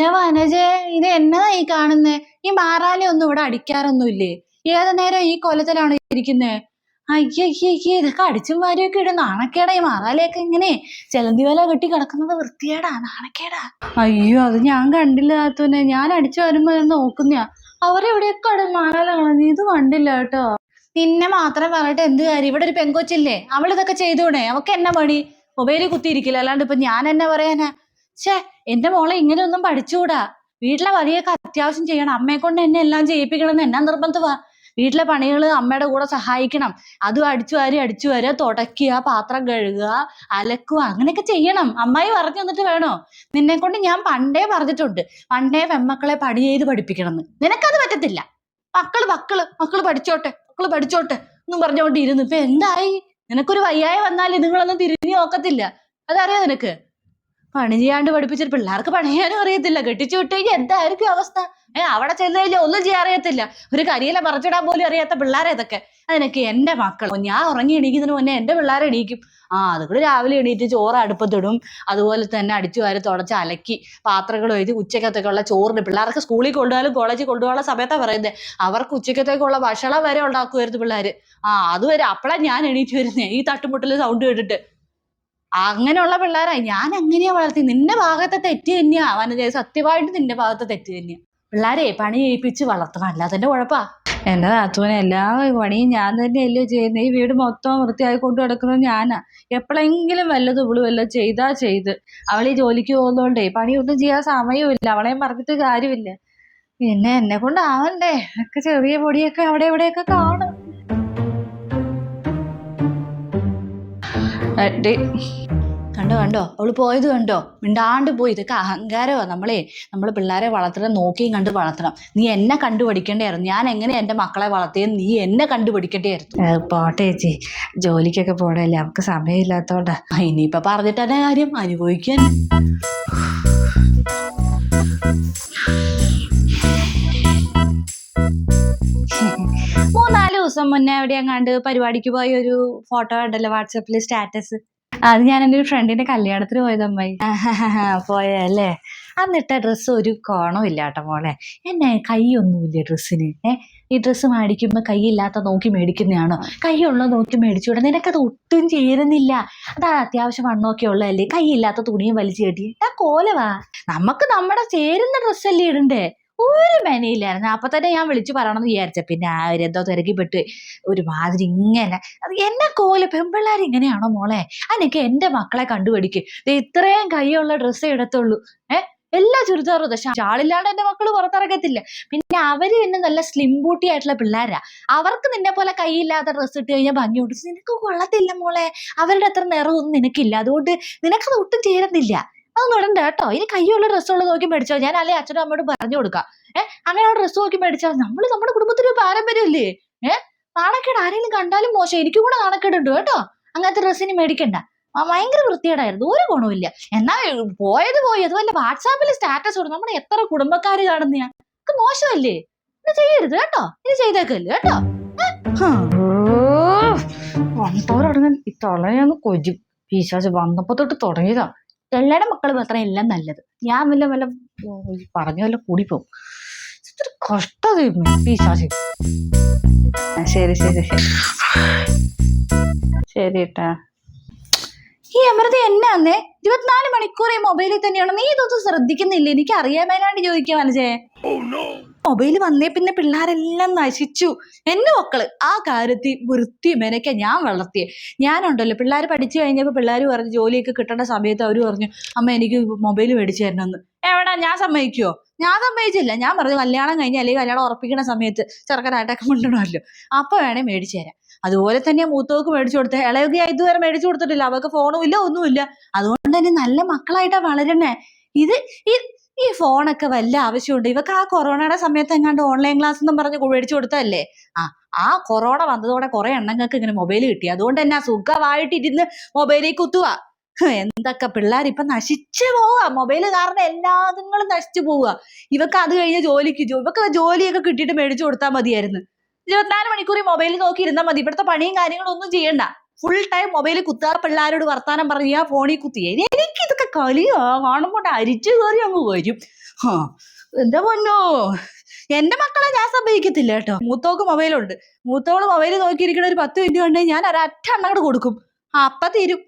എന്റെ വനജെ ഇത് എന്നതാ ഈ കാണുന്നേ? ഈ മാറാലി ഒന്നും ഇവിടെ അടിക്കാറൊന്നുമില്ലേ? ഏത് നേരം ഈ കൊലത്തിലാണ് ഇരിക്കുന്നേ? അയ്യേ അയ്യേ അയ്യേ ഇതൊക്കെ അടിച്ചും വാരിയൊക്കെ ഇടും. നാണക്കേടാ ഈ മാറാലയൊക്കെ ഇങ്ങനെ ചെലന്തി വല കെട്ടി കിടക്കുന്നത് വൃത്തിയേടാ നാണക്കേടാ. അയ്യോ അത് ഞാൻ കണ്ടില്ല താത്തുനെ ഞാൻ അടിച്ചു വരുമ്പോ ഞാൻ നോക്കുന്നയാ. അവരെവിടെയൊക്കെ അടും മാറാല കളഞ്ഞു ഇത് കണ്ടില്ല കേട്ടോ. നിന്നെ മാത്രം പറഞ്ഞിട്ട് എന്ത് കാര്യം? ഇവിടെ ഒരു പെങ്കൊച്ചില്ലേ? അവൾ ഇതൊക്കെ ചെയ്തോണേ അവക്ക് എന്നാ പണി? മൊബൈലിൽ കുത്തിയിരിക്കില്ല. അല്ലാണ്ട് ഇപ്പൊ ഞാൻ എന്നെ പറയാനാ? ഛേ എന്റെ മോളെ ഇങ്ങനെയൊന്നും പഠിച്ചുകൂടാ വീട്ടിലെ പണിയൊക്കെ അത്യാവശ്യം ചെയ്യണം. അമ്മയെ കൊണ്ട് എന്നെ എല്ലാം ചെയ്യിപ്പിക്കണം എന്ന് എന്നാ നിർബന്ധമാ വീട്ടിലെ പണികൾ അമ്മയുടെ കൂടെ സഹായിക്കണം. അതും അടിച്ചു വാരി അടിച്ചു വരിക തുടയ്ക്കുക പാത്രം കഴുകുക അലക്കുക അങ്ങനെയൊക്കെ ചെയ്യണം. അമ്മായി പറഞ്ഞു തന്നിട്ട് വേണോ? നിന്നെ കൊണ്ട് ഞാൻ പണ്ടേ പറഞ്ഞിട്ടുണ്ട്. പണ്ടേ പെമ്മക്കളെ പണി ചെയ്ത് പഠിപ്പിക്കണം എന്ന്. നിനക്കത് പറ്റത്തില്ല. മക്കൾ മക്കൾ മക്കൾ പഠിച്ചോട്ടെ മക്കൾ പഠിച്ചോട്ടെ എന്നും പറഞ്ഞുകൊണ്ട് ഇരുന്നു ഇപ്പൊ എന്തായി? നിനക്കൊരു വയ്യായ വന്നാൽ നിങ്ങളൊന്നും തിരിഞ്ഞു നോക്കത്തില്ല. അതറിയോ നിനക്ക്? പണി ചെയ്യാണ്ട് പഠിപ്പിച്ചിട്ട് പിള്ളേർക്ക് പണിയാനും അറിയത്തില്ല. കെട്ടിച്ചു വിട്ട് എന്തായിരിക്കും അവസ്ഥ? ഏ അവിടെ ചെന്ന് കഴിഞ്ഞാൽ ഒന്നും ചെയ്യാൻ അറിയത്തില്ല. ഒരു കരിയില മറച്ചിടാൻ പോലും അറിയാത്ത പിള്ളേരെ ഇതൊക്കെ. അതിനൊക്കെ എന്റെ മക്കൾ ഞാൻ ഉറങ്ങി എണീക്കുന്നതിന് മുന്നേ എന്റെ പിള്ളേരെ എണീക്കും. ആ അതുകൂടെ രാവിലെ എണീറ്റ് ചോറ് അടുപ്പത്തിടും. അതുപോലെ തന്നെ അടിച്ചു വാരി തുടച്ച് അലക്കി പാത്രങ്ങൾ എഴുതി ഉച്ചക്കത്തേക്കുള്ള ചോറിന് പിള്ളേർക്ക് സ്കൂളിൽ കൊണ്ടുപോകാനും കോളേജിൽ കൊണ്ടുപോകാനുള്ള സമയത്താണ് പറയുന്നത് അവർക്ക് ഉച്ചക്കത്തേക്കുള്ള ഭക്ഷണം വരെ ഉണ്ടാക്കുമായിരുന്നു പിള്ളേര്. ആ അതുവരെ അപ്പളാ ഞാൻ എണീറ്റ് വരുന്നേ. ഈ തട്ടുമുട്ടൽ സൗണ്ട് കേട്ടിട്ട്. അങ്ങനെയുള്ള പിള്ളേരാ. ഞാൻ എങ്ങനെയാ വളർത്തി നിന്റെ ഭാഗത്തെ തെറ്റ് തന്നെയാ. വനജ സത്യമായിട്ട് നിന്റെ ഭാഗത്തെ തെറ്റ് തന്നെയാ. പിള്ളേരെ പണി ഏൽപ്പിച്ച് വളർത്തണം. അല്ലാതെ കുഴപ്പാ. എന്റെ നാത്തുവിനെ എല്ലാ പണിയും ഞാൻ തന്നെയല്ലേ ചെയ്യുന്നത് ഈ വീട് മൊത്തം വൃത്തിയായി കൊണ്ട് കിടക്കുന്നത് ഞാനാ. എപ്പോഴെങ്കിലും വല്ലതും ഇവൾ വല്ലതും ചെയ്താ ചെയ്ത്. അവൾ ഈ ജോലിക്ക് പോകുന്നോണ്ടേ പണിയൊന്നും ചെയ്യാൻ സമയമില്ല. അവളെയും പറഞ്ഞിട്ട് കാര്യമില്ല. പിന്നെ എന്നെ കൊണ്ട് ആവണ്ടേ? ഒക്കെ ചെറിയ പൊടിയൊക്കെ അവിടെ ഇവിടെയൊക്കെ കാണും. കണ്ടോ കണ്ടോ? അവൾ പോയത് കണ്ടോ? മിണ്ടാണ്ട് പോയി. ഇതൊക്കെ അഹങ്കാരമാ നമ്മളെ. നമ്മൾ പിള്ളേരെ വളർത്തണം നോക്കിയും കണ്ട് വളർത്തണം. നീ എന്നെ കണ്ടു പഠിക്കേണ്ടായിരുന്നു ഞാൻ എങ്ങനെ എന്റെ മക്കളെ വളർത്തിയെന്ന് നീ എന്നെ കണ്ടു പഠിക്കേണ്ടായിരുന്നു പോട്ടെ ചേച്ചി. ജോലിക്കൊക്കെ പോടല്ലേ നമുക്ക് സമയമില്ലാത്തോണ്ടാ. ഇനിയിപ്പൊ പറഞ്ഞിട്ട് തന്നെ കാര്യം അനുഭവിക്കാൻ. ദിവസം മുന്നേ എവിടെ അങ്ങാണ്ട് പരിപാടിക്ക് പോയ ഒരു ഫോട്ടോ കണ്ടല്ലോ വാട്സപ്പിൽ സ്റ്റാറ്റസ്. അത് ഞാൻ എന്റെ ഒരു ഫ്രണ്ടിന്റെ കല്യാണത്തിന് പോയത് അമ്മായി. പോയല്ലേ എന്നിട്ട് ഡ്രസ്സ് ഒരു കോണവും ഇല്ല കേട്ടോ മോളെ. എന്നെ കൈയൊന്നുമില്ല ഡ്രസ്സിന്? ഏ ഈ ഡ്രസ്സ് മേടിക്കുമ്പോൾ കൈയില്ലാത്ത നോക്കി മേടിക്കുന്നതാണോ? കൈയുള്ള നോക്കി മേടിച്ചുകൂടെ? നിനക്കത് ഒട്ടും ചേരുന്നില്ല. അതാ അത്യാവശ്യം വണ്ണമൊക്കെ ഉള്ളതല്ലേ? കൈയില്ലാത്ത തുണിയും വലിച്ചു കെട്ടി. ആ കോലവാ. നമുക്ക് നമ്മുടെ ചേരുന്ന ഡ്രസ്സല്ലേ ഇടണ്ടേ? ഒരു മെനയില്ലായിരുന്നു. അപ്പൊ തന്നെ ഞാൻ വിളിച്ചു പറയണമെന്ന് വിചാരിച്ച. പിന്നെ ആ ഒരു എന്തോ തിരക്കിപ്പെട്ട് ഒരുമാതിരി ഇങ്ങനെ. അത് എന്നെ കോൽ പെമ്പിള്ളേർ ഇങ്ങനെയാണോ മോളെ? അനക്ക് എന്റെ മക്കളെ കണ്ടുപിടിക്ക്. ഇത്രയും കൈയുള്ള ഡ്രസ്സ് എടുത്തുള്ളൂ. ഏ? എല്ലാ ചുരിദാറും പക്ഷെ ആളില്ലാണ്ട് എന്റെ മക്കൾ പുറത്തിറങ്ങത്തില്ല. പിന്നെ അവർ പിന്നെ നല്ല സ്ലിം ബൂട്ടി ആയിട്ടുള്ള പിള്ളേരാ. അവർക്ക് നിന്നെ പോലെ കൈയില്ലാത്ത ഡ്രസ്സ് ഇട്ട് കഴിഞ്ഞാൽ ഭംഗി ഭംഗിയുണ്ട് നിനക്ക് കൊള്ളത്തില്ല മോളെ. അവരുടെ അത്ര നിറമൊന്നും നിനക്കില്ല. അതുകൊണ്ട് നിനക്കത് ഒട്ടും ചേരുന്നില്ല. അതൊന്നും ഇടണ്ട കേട്ടോ. ഇനി കൈയുള്ള ഡ്രസ്സുകൾ നോക്കി മേടിച്ചോ. ഞാൻ അല്ലെ അച്ഛനും അമ്മയോട് പറഞ്ഞു കൊടുക്കാം. ഏഹ് അങ്ങനെയുള്ള ഡ്രസ്സ് നോക്കി മേടിച്ചാൽ നമ്മൾ നമ്മുടെ കുടുംബത്തിന് പാരമ്പര്യമല്ലേ ഏഹ് നാണക്കേട് ആരെങ്കിലും കണ്ടാലും മോശം. എനിക്കും കൂടെ നാണക്കേടുണ്ട് കേട്ടോ. അങ്ങനത്തെ ഡ്രസ്സിന് മേടിക്കണ്ട. ഭയങ്കര വൃത്തികേടായിരുന്നു. ഒരു ഗുണമില്ല എന്നാ പോയത് പോയി. അതുപോലെ വാട്സാപ്പിൽ സ്റ്റാറ്റസ് ഇടും. നമ്മുടെ എത്ര കുടുംബക്കാർ കാണുന്ന ഒക്കെ മോശമല്ലേ? ഇത് ചെയ്യരുത് കേട്ടോ. ഇത് ചെയ്തേക്കല്ലേ കേട്ടോ. വന്നവരടങ്ങൻ ഈ തൊളയൊന്ന് കൊജി പിശാച് വന്നപ്പോ തൊട്ട് തുടങ്ങിയതാ. എല്ലാരുടെ മക്കൾ മാത്രം എല്ലാം നല്ലത്. ഞാൻ വല്ല വല്ല പറഞ്ഞ വല്ല കൂടി പോകും കഷ്ടത ശരി ശരി ശരി. ശരി ഏട്ടാ. ഈ അമൃത എന്നാന്നേ? ഇരുപത്തിനാല് മണിക്കൂർ ഈ മൊബൈലിൽ തന്നെയാണ് നീ ഇതൊന്നും ശ്രദ്ധിക്കുന്നില്ല? എനിക്ക് അറിയാൻ വേണ്ടി ചോദിക്കാൻ മനസ്സേ മൊബൈൽ വന്നേ പിന്നെ പിള്ളേരെല്ലാം നശിച്ചു. എന്റെ മക്കൾ. ആ കാര്യത്തിൽ വൃത്തി മെനക്കെ ഞാൻ വളർത്തിയെ. ഞാനുണ്ടല്ലോ പിള്ളേർ പഠിച്ചു കഴിഞ്ഞപ്പോൾ പിള്ളേർ പറഞ്ഞു ജോലിയൊക്കെ കിട്ടേണ്ട സമയത്ത് അവർ പറഞ്ഞു അമ്മ എനിക്ക് മൊബൈൽ മേടിച്ചു തരണമെന്ന് എവിടാ? ഞാൻ സമ്മതിക്കുവോ? ഞാൻ സമ്മതിച്ചില്ല. ഞാൻ പറഞ്ഞു കല്യാണം കഴിഞ്ഞ് അല്ലെങ്കിൽ കല്യാണം ഉറപ്പിക്കുന്ന സമയത്ത് ചെറുക്കനായിട്ടൊക്കെ മിണ്ടണമല്ലോ. അപ്പൊ വേണേ മേടിച്ചു തരാം. അതുപോലെ തന്നെ മൂത്തവർക്ക് മേടിച്ചു കൊടുത്ത. ഇളയൊക്കെ ഇതുവരെ മേടിച്ചു കൊടുത്തിട്ടില്ല. അവർക്ക് ഫോണും ഇല്ല ഒന്നുമില്ല അതുകൊണ്ട് തന്നെ നല്ല മക്കളായിട്ടാ വളരണേ. ഇത് ഈ ഈ ഫോണൊക്കെ വല്ല ആവശ്യമുണ്ട്? ഇവക്ക് ആ കൊറോണയുടെ സമയത്ത് എങ്ങാണ്ട് ഓൺലൈൻ ക്ലാസ് എന്നും പറഞ്ഞ് മേടിച്ചു കൊടുത്തതല്ലേ? ആ ആ കൊറോണ വന്നതോടെ കുറെ എണ്ണങ്ങൾക്ക് ഇങ്ങനെ മൊബൈൽ കിട്ടി. അതുകൊണ്ട് തന്നെ സുഖമായിട്ട് ഇരുന്ന് മൊബൈലിൽ കുത്തുക. എന്തൊക്കെ പിള്ളേർ ഇപ്പൊ നശിച്ചു പോവുക. മൊബൈൽ കാരണം എല്ലാതുങ്ങളും നശിച്ചു പോവുക. ഇവക്ക് അത് കഴിഞ്ഞ് ജോലിക്ക് ഇവക്ക് ജോലിയൊക്കെ കിട്ടിയിട്ട് മേടിച്ചു കൊടുത്താൽ മതിയായിരുന്നു. ഇരുപത്തിനാല് മണിക്കൂർ മൊബൈലിൽ നോക്കി ഇരുന്നാൽ മതി. ഇവിടുത്തെ പണിയും കാര്യങ്ങളും ഒന്നും ചെയ്യണ്ട ഫുൾ ടൈം മൊബൈലിൽ കുത്തുക. പിള്ളേരോട് വർത്താനം പറഞ്ഞു ഫോണിൽ കുത്തി. എനിക്ക് കളിയോ കാണുമ്പോൾ അരിച്ചു കയറി അങ്ങ് വരും. ആ എന്റെ പൊന്നോ? എന്റെ മക്കളെ ഞാൻ സംഭവിക്കത്തില്ല കേട്ടോ. മൂത്തോക്ക് മൊബൈലുണ്ട്. മൂത്തോൾ മൊബൈൽ നോക്കിയിരിക്കണ ഒരു പത്ത് മിനിറ്റ് കണ്ടേ ഞാൻ ഒരൊറ്റ അങ്ങോട്ട് കൊടുക്കും. അപ്പ തീരും.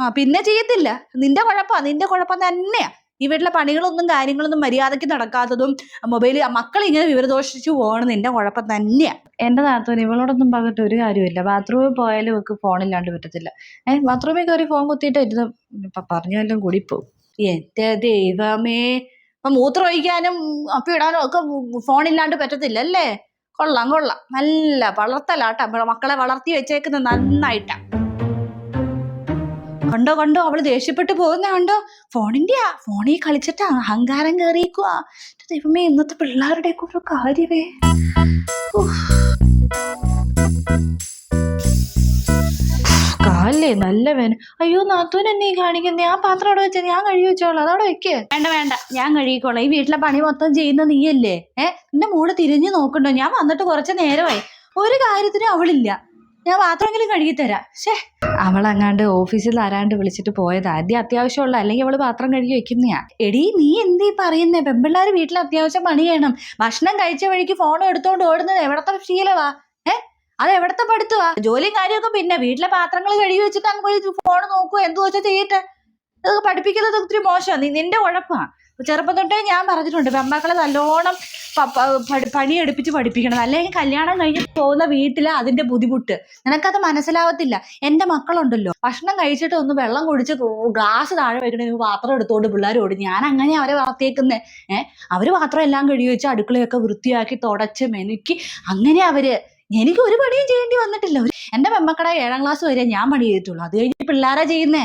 ആ പിന്നെ ചെയ്യത്തില്ല. നിന്റെ കുഴപ്പാ നിന്റെ കുഴപ്പം തന്നെയാ. ഈ വീട്ടിലെ പണികളൊന്നും കാര്യങ്ങളൊന്നും മര്യാദയ്ക്ക് നടക്കാത്തതും മൊബൈൽ മക്കൾ ഇങ്ങനെ വിവരദോഷിച്ചു പോകണം നിന്റെ കുഴപ്പം തന്നെയാ. എന്റെ നാത്തോന് ഇവളോടൊന്നും പറഞ്ഞിട്ട് ഒരു കാര്യമില്ല ബാത്റൂമിൽ പോയാലും ഇവക്ക് ഫോണില്ലാണ്ട് പറ്റത്തില്ല. ഏഹ് ബാത്റൂമിൽ കയറി ഫോൺ കുത്തിയിട്ട് ഇരുന്ന് പറഞ്ഞാലും കൂടി പോകും എന്റെ ദൈവമേ. മൂത്രം ഒഴിക്കാനും അപ്പി ഇടാനും ഒക്കെ ഫോണില്ലാണ്ട് പറ്റത്തില്ല അല്ലേ കൊള്ളാം കൊള്ളാം. നല്ല വളർത്തലാട്ടാ. മക്കളെ വളർത്തി വെച്ചേക്കുന്നത് നന്നായിട്ടാ. കണ്ടോ കണ്ടോ അവൾ ദേഷ്യപ്പെട്ട് പോകുന്ന കണ്ടോ? ഫോണിന്റെയാ ഫോണിൽ കളിച്ചിട്ട് അഹങ്കാരം കയറിയേക്കുവാ. ദൈവമേ ഇന്നത്തെ പിള്ളേരുടെ ഒരു കാര്യമേ കാലേ നല്ല വേന. അയ്യോ നാത്തൂൻ എന്നെ കാണിക്കുന്നത് ആ പാത്രം അവിടെ വെച്ചാൽ ഞാൻ കഴുകി വെച്ചോളാം. അതവിടെ വെക്ക്. വേണ്ട വേണ്ട ഞാൻ കഴുകിക്കോളാം. ഈ വീട്ടിലെ പണി മൊത്തം ചെയ്യുന്ന നീയല്ലേ? ഏഹ് എന്റെ മൂട് തിരിഞ്ഞു നോക്കണ്ടോ? ഞാൻ വന്നിട്ട് കുറച്ച് നേരമായി. ഒരു കാര്യത്തിനും അവളില്ല. ഞാൻ പാത്രമെങ്കിലും കഴുകി തരാം ഷേ അവളങ്ങാണ്ട് ഓഫീസിൽ ആരാണ്ട് വിളിച്ചിട്ട് പോയത്. ആദ്യം അത്യാവശ്യമുള്ള അല്ലെങ്കിൽ അവൾ പാത്രം കഴുകി വെക്കുന്നയാ. എടീ നീ എന്തീ പറയുന്നേ? പെമ്പിള്ളാര് വീട്ടിൽ അത്യാവശ്യം പണി ചെയ്യണം. ഭക്ഷണം കഴിച്ച വഴിക്ക് ഫോൺ എടുത്തോണ്ട് ഓടുന്നത് എവിടത്തെ ശീലവാ? ഏ? അത് എവിടത്തെ പഠിത്തവാ? ജോലിയും കാര്യമൊക്കെ പിന്നെ വീട്ടിലെ പാത്രങ്ങൾ കഴുകി വെച്ചിട്ട് അങ്ങ് പോയി ഫോൺ നോക്കുക എന്തു വെച്ചാൽ ചെയ്യട്ടെ? പഠിപ്പിക്കുന്നത് ഒത്തിരി മോശമാണ് നിന്റെ കുഴപ്പമാ ചെറുപ്പം തൊട്ടേ ഞാൻ പറഞ്ഞിട്ടുണ്ട് പെമ്മക്കളെ നല്ലോണം പണിയെടുപ്പിച്ച് പഠിപ്പിക്കണം. അല്ലെങ്കിൽ കല്യാണം കഴിഞ്ഞ് പോകുന്ന വീട്ടിലെ അതിന്റെ ബുദ്ധിമുട്ട്. നിനക്കത് മനസ്സിലാവത്തില്ല. എന്റെ മക്കളുണ്ടല്ലോ. ഭക്ഷണം കഴിച്ചിട്ട് ഒന്ന് വെള്ളം കുടിച്ച് ഗ്ലാസ് താഴെ വെക്കണ പാത്രം എടുത്തോണ്ട് പിള്ളേരോട് ഞാൻ അങ്ങനെ അവരെ വളർത്തിയേക്കുന്നേ ഏഹ് അവർ പാത്രം എല്ലാം കഴുകി അടുക്കളയൊക്കെ വൃത്തിയാക്കി തുടച്ച് മെനുക്കി അങ്ങനെ അവർ. എനിക്ക് ഒരു പണിയും ചെയ്യേണ്ടി വന്നിട്ടില്ല. എന്റെ പെമ്മക്കട ഏഴാം ക്ലാസ് വരെ ഞാൻ പണി ചെയ്തിട്ടുള്ളൂ. അത് കഴിഞ്ഞ് പിള്ളേരെ ചെയ്യുന്നേ.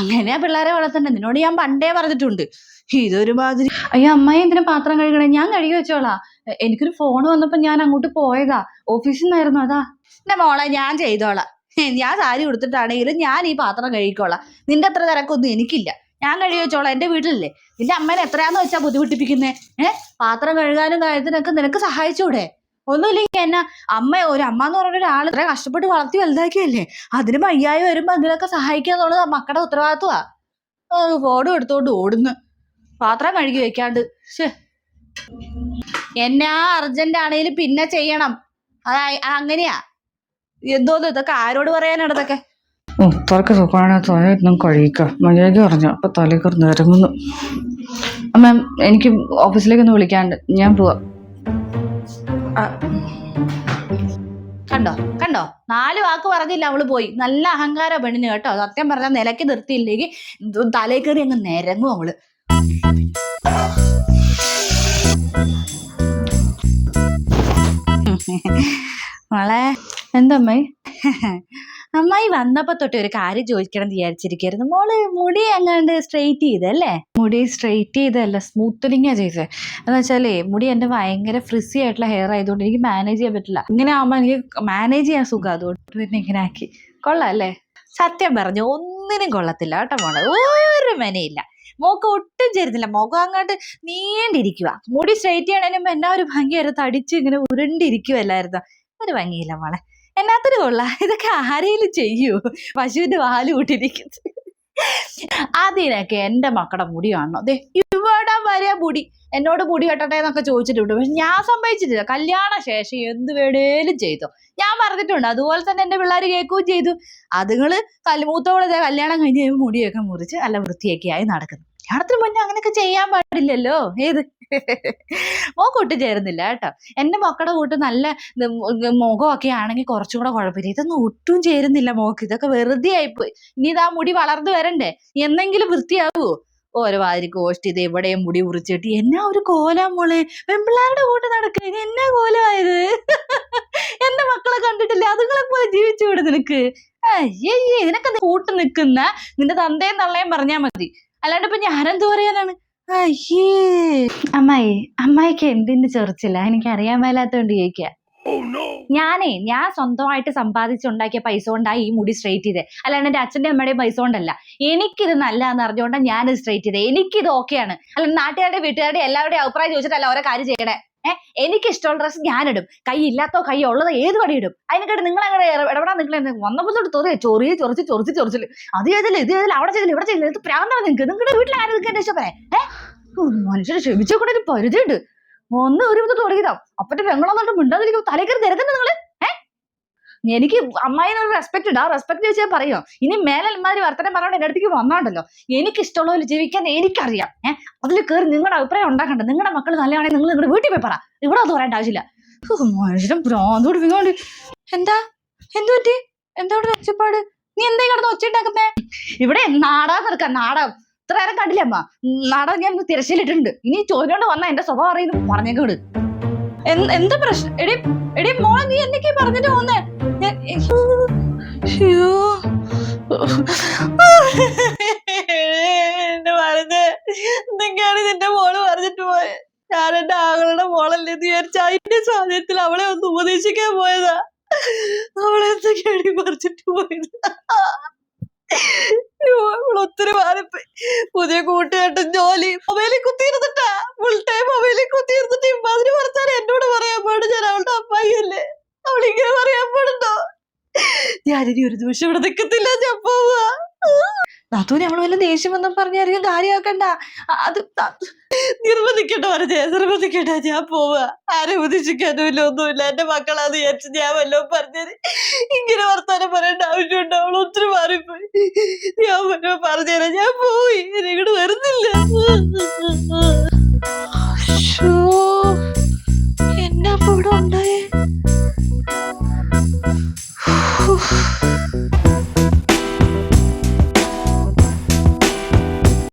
അങ്ങനെയാ പിള്ളേരെ വളർത്തണ്ടേ. നിന്നോട് ഞാൻ പണ്ടേ പറഞ്ഞിട്ടുണ്ട്. ഇതൊരുമാതിരി അയ്യോ അമ്മായി എന്തിനാ പാത്രം കഴുകണേ? ഞാൻ കഴുകി വെച്ചോളാ. എനിക്കൊരു ഫോൺ വന്നപ്പോ ഞാൻ അങ്ങോട്ട് പോയതാ. ഓഫീസിൽ നിന്നായിരുന്നു അതാ. എന്റെ മോളെ ഞാൻ ചെയ്തോളാം. ഞാൻ സാരി കൊടുത്തിട്ടാണെങ്കിലും ഞാൻ ഈ പാത്രം കഴുകിക്കോളാം. നിന്റെ അത്ര തിരക്കൊന്നും എനിക്കില്ല. ഞാൻ കഴുകി വെച്ചോളാം. എന്റെ വീട്ടിലല്ലേ? നിന്റെ അമ്മേനെ എത്രയാന്ന് വെച്ചാ ബുദ്ധിമുട്ടിപ്പിക്കുന്നേ? ഏഹ് പാത്രം കഴുകാനും കാര്യത്തിനൊക്കെ നിനക്ക് സഹായിച്ചൂടെ? ഒന്നുമില്ലെങ്കിൽ എന്നാ അമ്മ ഒരു അമ്മ എന്ന് പറഞ്ഞ ഒരാൾ ഇത്ര കഷ്ടപ്പെട്ട് വളർത്തി വലുതാക്കിയല്ലേ? അതിന് മയ്യായി വരുമ്പോ അതിനൊക്കെ സഹായിക്കുക എന്നുള്ളത് മക്കളുടെ ഉത്തരവാദിത്വമാ. ഫോണും എടുത്തോണ്ട് ഓടുന്നു. പാത്രം കഴുകി വെക്കാണ്ട്. എന്നെ എന്നാ അർജന്റ് ആണെങ്കിൽ പിന്നെ ചെയ്യണം. അത് അങ്ങനെയാ. എന്തോ ഇതൊക്കെ ആരോട് പറയാനാണ് ഇതൊക്കെ? ഓ തലക്ക് സുഖമാണ് തലയൊന്നും കഴിക്കുക മര്യാദ പറഞ്ഞു. അപ്പൊ തലയൊക്കെ നിരങ്ങുന്നു അമ്മ എനിക്ക് ഓഫീസിലേക്ക് ഒന്ന് വിളിക്കാണ്ട്. ഞാൻ പോവാ. കണ്ടോ? കണ്ടോ? നാല് വാക്ക് പറഞ്ഞില്ല അവൾ പോയി. നല്ല അഹങ്കാര പെണ്ണിന് കേട്ടോ. സത്യം പറഞ്ഞാൽ നിലയ്ക്ക് നിർത്തിയില്ലെങ്കിൽ തലേക്കറി കയറി അങ്ങ് നിരങ്ങും അവൾ. മോളെ എന്തമ്മേ അമ്മായി? വന്നപ്പോ തൊട്ട് ഒരു കാര്യം ചോദിക്കണം എന്ന് വിചാരിച്ചിരിക്കായിരുന്നു മോൾ മുടി അങ്ങാണ്ട് സ്ട്രെയിറ്റ് ചെയ്തല്ലേ മുടി സ്ട്രെയിറ്റ് ചെയ്തല്ല സ്മൂത്തനിങ്ങാ ചെയ്തേ എന്ന് വെച്ചാലേ മുടി എന്റെ ഭയങ്കര ഫ്രിസി ആയിട്ടുള്ള ഹെയർ ആയതുകൊണ്ട് എനിക്ക് മാനേജ് ചെയ്യാൻ പറ്റില്ല. ഇങ്ങനെ ആകുമ്പോൾ എനിക്ക് മാനേജ് ചെയ്യാൻ സുഖം. അതുകൊണ്ട് പിന്നെ ഇങ്ങനെ ആക്കി. കൊള്ളാം അല്ലേ? സത്യം പറഞ്ഞു ഒന്നിനും കൊള്ളത്തില്ല കേട്ടോ മോളെ. ഒരു മെനയില്ല മോക്ക് ഒട്ടും ചേരുന്നില്ല. മുഖം അങ്ങോട്ട് നീണ്ടിരിക്കുക മുടി സ്ട്രൈറ്റ് ചെയ്യണേലും എന്നാ ഒരു ഭംഗിയായിരുന്നു തടിച്ച് ഇങ്ങനെ ഉരുണ്ടിരിക്കുവല്ലായിരുന്നു? ഒരു ഭംഗിയില്ല മോളെ. എന്നാത്തൊരു കൊള്ള. ഇതൊക്കെ ആരെങ്കിലും ചെയ്യൂ. പശുവിന്റെ വാൽ കൂട്ടിരിക്കുന്നത്. അതിനൊക്കെ എന്റെ മക്കളുടെ മുടി കാണണം. അതെ ഇവിടെ വരെ മുടി. എന്നോട് മുടി വെട്ടട്ടെ എന്നൊക്കെ ചോദിച്ചിട്ടുണ്ട്. പക്ഷെ ഞാൻ സംഭവിച്ചിട്ടില്ല. കല്യാണ ശേഷം എന്ത് വേണേലും ചെയ്തു. ഞാൻ പറഞ്ഞിട്ടുണ്ട്. അതുപോലെ തന്നെ എന്റെ പിള്ളേർ കേൾക്കുകയും ചെയ്തു. അതുങ്ങൾ കല്ലുമൂത്തോളം കല്യാണം കഴിഞ്ഞ് മുടിയൊക്കെ മുറിച്ച് നല്ല വൃത്തിയൊക്കെ ആയി നടക്കുന്നു. കല്യാണത്തിന് മുന്നേ അങ്ങനെയൊക്കെ ചെയ്യാൻ പാടില്ലല്ലോ. ഏത്? മോക്കൊട്ടും ചേരുന്നില്ല കേട്ടോ. എന്റെ മക്കളുടെ കൂട്ട് നല്ല മു- മുഖമൊക്കെ ആണെങ്കിൽ കുറച്ചും കൂടെ കുഴപ്പമില്ല. ഇതൊന്നും ഒട്ടും ചേരുന്നില്ല മോക്ക്. ഇതൊക്കെ വെറുതെ ആയിപ്പോയി. ഇനി ഇതാ മുടി വളർന്നു വരണ്ടേ? എന്നെങ്കിലും വൃത്തിയാവുമോ ഓരോ വാതിരി കോഷ്ടി ഇത് എവിടെയും മുടി ഉറിച്ചിട്ട് എന്നാ ഒരു കോലാ മോളെ? പെമ്പിള്ളാരുടെ കൂട്ട് നടക്കുക എന്നാ കോലമായത് എന്റെ മക്കളെ കണ്ടിട്ടില്ല? അതുങ്ങളെ പോലെ ജീവിച്ചു വിടും നിനക്ക്? അയ്യേ ഇതിനൊക്കെ കൂട്ട് നിൽക്കുന്ന? നിന്റെ തന്തയും തള്ളയും പറഞ്ഞാ മതി. അല്ലാണ്ട് ഇപ്പൊ ഞാനെന്ത് പറയാനാണ്? അയ്യേ. അമ്മായി അമ്മായിക്ക് എന്തിന്റെ ചെറിച്ചില്ല എനിക്ക് അറിയാൻ മേലാത്തോണ്ട് ചോദിക്കുക ഞാനേ ഞാൻ സ്വന്തമായിട്ട് സമ്പാദിച്ചുണ്ടാക്കിയ പൈസ കൊണ്ടാണ് ഈ മുടി സ്ട്രേറ്റ് ചെയ്തേ. അല്ലാണ്ട് എന്റെ അച്ഛന്റെ അമ്മയുടെയും പൈസ കൊണ്ടല്ല. എനിക്കിത് നല്ലതാന്ന് അറിഞ്ഞുകൊണ്ടാണ് ഞാനിത് സ്ട്രേറ്റ് ചെയ്തത് എനിക്കിത് ഓക്കെയാണ് അല്ലാണ്ട് നാട്ടുകാരുടെ വീട്ടുകാരുടെ എല്ലാവരുടെയും അഭിപ്രായം ചോദിച്ചിട്ടല്ല ഓരോ കാര്യം ചെയ്യണേ. ഏഹ് എനിക്ക് ഇഷ്ടമുള്ള ഡ്രസ്സ് ഇടും കൈ ഇല്ലാത്തോ കൈ ഉള്ളത് ഏത് പടി ഇടും? അതിനെക്കാട്ട് നിങ്ങൾ അങ്ങനെ ഇടപെടാൻ നിങ്ങൾ വന്നപ്പോൾ തൊട്ട് തോറിയ ചൊറിയ ചൊറിച്ച് ചൊറിച്ച് ചൊറിച്ചിൽ അത് ചെയ്തില്ല ഇത് ചെയ്തില്ല അവിടെ ചെയ്തില്ല ഇവിടെ ചെയ്തില്ല ഇത് പ്രാന്താണ് നിങ്ങൾക്ക് നിങ്ങളുടെ വീട്ടിൽ ആരും നിങ്ങൾക്ക് എന്റെ ഇഷ്ടപ്പെടേ ഏഹ് മനുഷ്യനെ ക്ഷമിച്ച കൂടെ ഒരു പരിധിയുണ്ട് ഒന്ന് ഒരു വിധം തുടങ്ങിയതാ അപ്പത്തെ പെങ്ങളൊന്നും മിണ്ടാതിരിക്കും തലേക്കറി തരുന്നുണ്ട് നിങ്ങൾ? എനിക്ക് അമ്മായിനൊരു റെസ്പെക്ട് ഉണ്ട്. ആ റെസ്പെക്ട് വെച്ചാൽ പറയോ? ഇനി മേലന്മാര് വർത്തനം പറഞ്ഞോണ്ട് എന്റെ അടുത്തേക്ക് വന്നാണ്ടല്ലോ. എനിക്ക് ഇഷ്ടമുള്ള പോലെ ജീവിക്കാൻ എനിക്കറിയാം. ഏഹ് അതിൽ കയറി നിങ്ങളുടെ അഭിപ്രായം ഉണ്ടാക്കണ്ട. നിങ്ങളുടെ മക്കൾ നല്ലതാണെങ്കിൽ നിങ്ങൾ നിങ്ങളുടെ വീട്ടിൽ പോയി പറ. ഇവിടെ അത് പറയേണ്ട ആവശ്യമില്ല. മനുഷ്യരും ഭ്രാന്ത് പിടിപ്പിക്കൊണ്ട് എന്താ? എന്തു പറ്റി? എന്താ ഒച്ചപ്പാട്? നീ എന്തായി കിടന്ന് ഒച്ചയുണ്ടാക്കുന്നേ ഇവിടെ നാടാ നിൽക്കാം നാടകം ഇത്ര നേരം കണ്ടില്ലേ അമ്മ? നാടകം ഞാൻ തിരശ്ശീലിട്ടുണ്ട് ഇനി ചോദിച്ചോണ്ട് വന്ന എന്റെ സ്വഭാവം അറിയുന്നു പറഞ്ഞേക്കോട് എന്താ പ്രശ്നം എടി എടി മോളെ നീ എന്നൊക്കെ പറഞ്ഞിട്ട് പോന്നേ? പറഞ്ഞ് എന്തൊക്കെയാണ് നിന്റെ മോൾ പറഞ്ഞിട്ട് പോയത് ഞാൻ എന്റെ ആകളുടെ മോളല്ലേ എന്ന് വിചാരിച്ച അതിന്റെ സാഹചര്യത്തിൽ അവളെ ഒന്ന് ഉപദേശിക്കാൻ പോയതാ. അവളെ എന്തൊക്കെയാണ് പറിച്ചിട്ട് പോയത്. അയ്യോ, അവൾ ഒത്തിരി മാറിപ്പോയി. പുതിയ കൂട്ടുകെട്ടും ജോലി മൊബൈലിൽ കുത്തിയിരുന്നിട്ടാ ഫുൾ ടൈം മൊബൈലിൽ കുത്തിയിരുന്നിട്ട് ഇമ്മാതിരി പറഞ്ഞാൽ എന്നോട് പറയാൻ പാടും ഞാൻ അവളുടെ അമ്മായിയല്ലേ അവളിങ്ങനെ പറയാൻ പാടുണ്ടോ ഞാനിനി ഒരു ദിവസം ഇവിടെ നിൽക്കത്തില്ല ഞാൻ പോവാ. നാത്തൂന് നമ്മൾ വല്ല ദേഷ്യം വന്നും പറഞ്ഞായിരിക്കും കാര്യമാക്കണ്ട. അത് നിർബന്ധിക്കട്ടെ പറഞ്ഞേ നിർബന്ധിക്കണ്ട ഞാൻ പോവാ. ആരെ ഉപദേശിക്കാനും ഇല്ല ഒന്നുമില്ല. എന്റെ മക്കളാന്ന് വിചാരിച്ച് ഞാൻ വല്ലതും പറഞ്ഞത് ഇങ്ങനെ വർത്താനം പറയേണ്ട ആവശ്യമുണ്ട്? അവൾ ഒത്തിരി മാറിപ്പോയി. ഞാൻ വല്ലതും പറഞ്ഞുതരാം ഞാൻ പോയി. ഇങ്ങോട്ട് വരുന്നില്ല. ശ്ശോ.